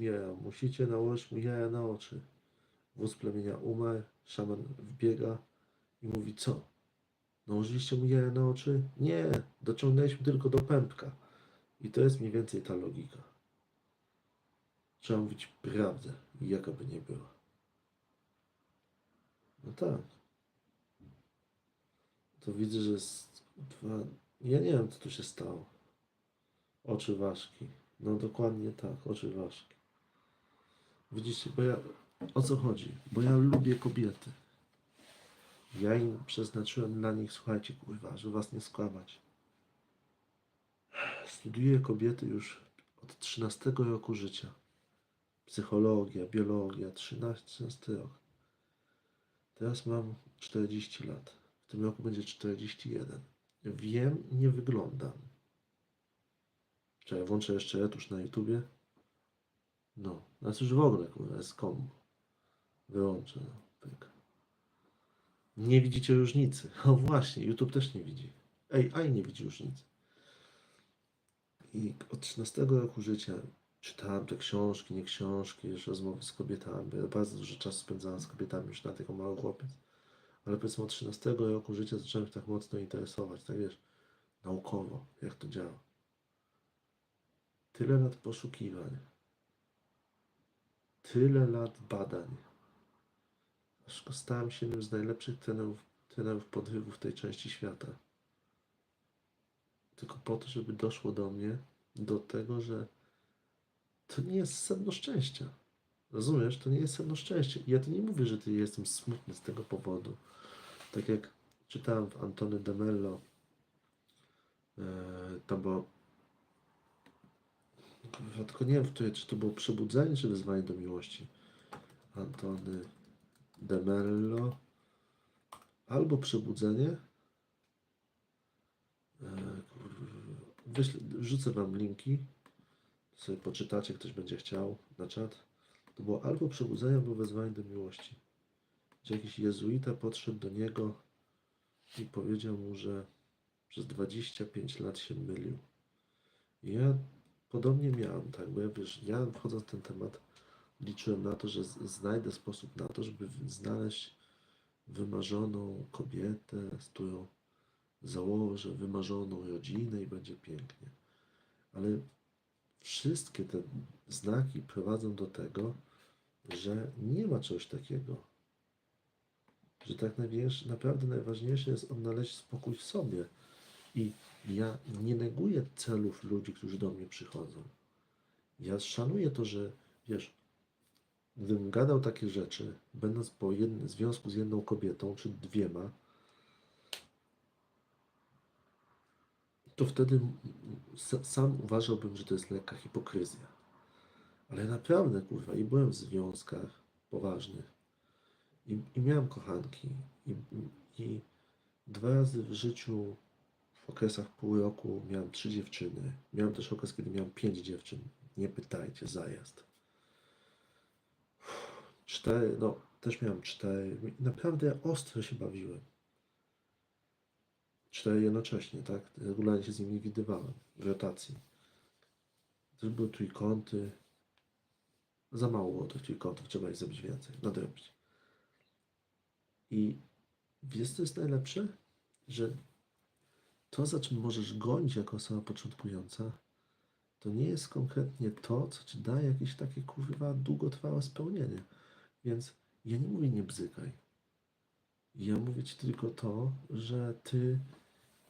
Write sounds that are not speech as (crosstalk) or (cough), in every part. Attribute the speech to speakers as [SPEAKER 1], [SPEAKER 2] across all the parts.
[SPEAKER 1] umiera. Musicie nałożyć mu jaja na oczy. Wóz plemienia umarł, szaman wbiega i mówi co? Nałożyliście mu jaja na oczy? Nie, dociągnęliśmy tylko do pępka. I to jest mniej więcej ta logika. Trzeba mówić prawdę, jaka by nie była. No tak. To widzę, że jest dwa... Ja nie wiem, co tu się stało. Oczy ważki. No dokładnie tak, oczy ważki. Widzicie, bo ja... O co chodzi? Bo ja lubię kobiety. Ja im przeznaczyłem dla nich, słuchajcie, kurwa, że was nie skłamać. Studiuję kobiety już od 13 roku życia. Psychologia, biologia, 13, 13 rok. Teraz mam 40 lat. W tym roku będzie 41. Wiem, nie wyglądam. Czekaj, włączę jeszcze retusz na YouTubie. No, znaczy już w ogóle, kurwa, jest kombo. Wyłączę, no, pyk. Nie widzicie różnicy. (laughs) O właśnie, YouTube też nie widzi. Ej, aj nie widzi różnicy. I od 13 roku życia czytałem te książki, nie książki, już rozmowy z kobietami. Ja bardzo dużo czasu spędzałem z kobietami już na tego mały chłopiec. Ale powiedzmy od 13 roku życia zacząłem się tak mocno interesować, tak wiesz, naukowo, jak to działa. Tyle lat poszukiwań. Tyle lat badań. Aż stałem się jednym z najlepszych trenerów, trenerów podrywów tej części świata. Tylko po to, żeby doszło do mnie, do tego, że to nie jest sedno szczęścia. Rozumiesz? To nie jest sedno szczęścia. I ja to nie mówię, że ty jestem smutny z tego powodu. Tak jak czytałem w Antony de Mello, e, to było Tylko nie wiem, czy to było przebudzenie, czy wezwanie do miłości. Antony de Mello. Albo przebudzenie. E, Wyślę, wrzucę wam linki. Sobie poczytacie, ktoś będzie chciał na czat. To było albo przebudzenie, albo wezwanie do miłości. Gdzie jakiś jezuita podszedł do niego i powiedział mu, że przez 25 lat się mylił. Ja podobnie miałem, tak, bo ja wiesz, ja wchodząc w ten temat, liczyłem na to, że znajdę sposób na to, żeby znaleźć wymarzoną kobietę, z którą założę wymarzoną rodzinę i będzie pięknie. Ale wszystkie te znaki prowadzą do tego, że nie ma czegoś takiego. Że tak naprawdę najważniejsze jest odnaleźć spokój w sobie. I ja nie neguję celów ludzi, którzy do mnie przychodzą. Ja szanuję to, że wiesz, gdybym gadał takie rzeczy, będąc po jednym związku z jedną kobietą, czy dwiema, to wtedy sam uważałbym, że to jest lekka hipokryzja. Ale naprawdę, kurwa, i byłem w związkach poważnych, i, i miałem kochanki, i, i dwa razy w życiu okresach pół roku miałem trzy dziewczyny. Miałem też okres, kiedy miałem pięć dziewczyn. Nie pytajcie, zajazd. Cztery, no też miałem cztery. Naprawdę ostro się bawiłem. Cztery jednocześnie, tak? Regularnie się z nimi widywałem w rotacji. Też były trójkąty. Za mało było tych trójkątów, trzeba ich zrobić więcej, nadrobić. I wiesz, co jest najlepsze? Że to, za czym możesz gonić jako osoba początkująca, to nie jest konkretnie to, co ci daje jakieś takie kurwa długotrwałe spełnienie. Więc ja nie mówię nie bzykaj. Ja mówię ci tylko to, że ty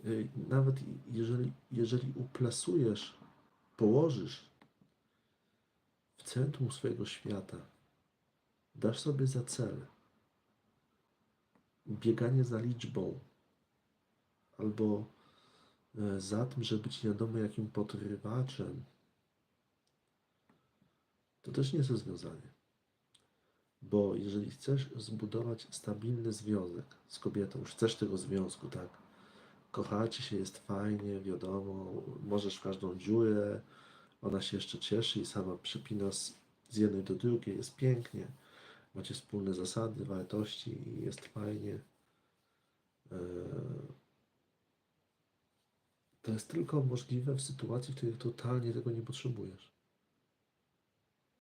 [SPEAKER 1] y, nawet jeżeli, jeżeli uplasujesz, położysz w centrum swojego świata, dasz sobie za cel bieganie za liczbą albo za tym, żeby być wiadomo jakim podrywaczem, to też nie jest rozwiązanie. Bo jeżeli chcesz zbudować stabilny związek z kobietą, już chcesz tego związku, tak? Kochacie się, jest fajnie, wiadomo, możesz w każdą dziurę, ona się jeszcze cieszy i sama przepina z, z jednej do drugiej, jest pięknie, macie wspólne zasady, wartości i jest fajnie. Eee, to jest tylko możliwe w sytuacji, w której totalnie tego nie potrzebujesz.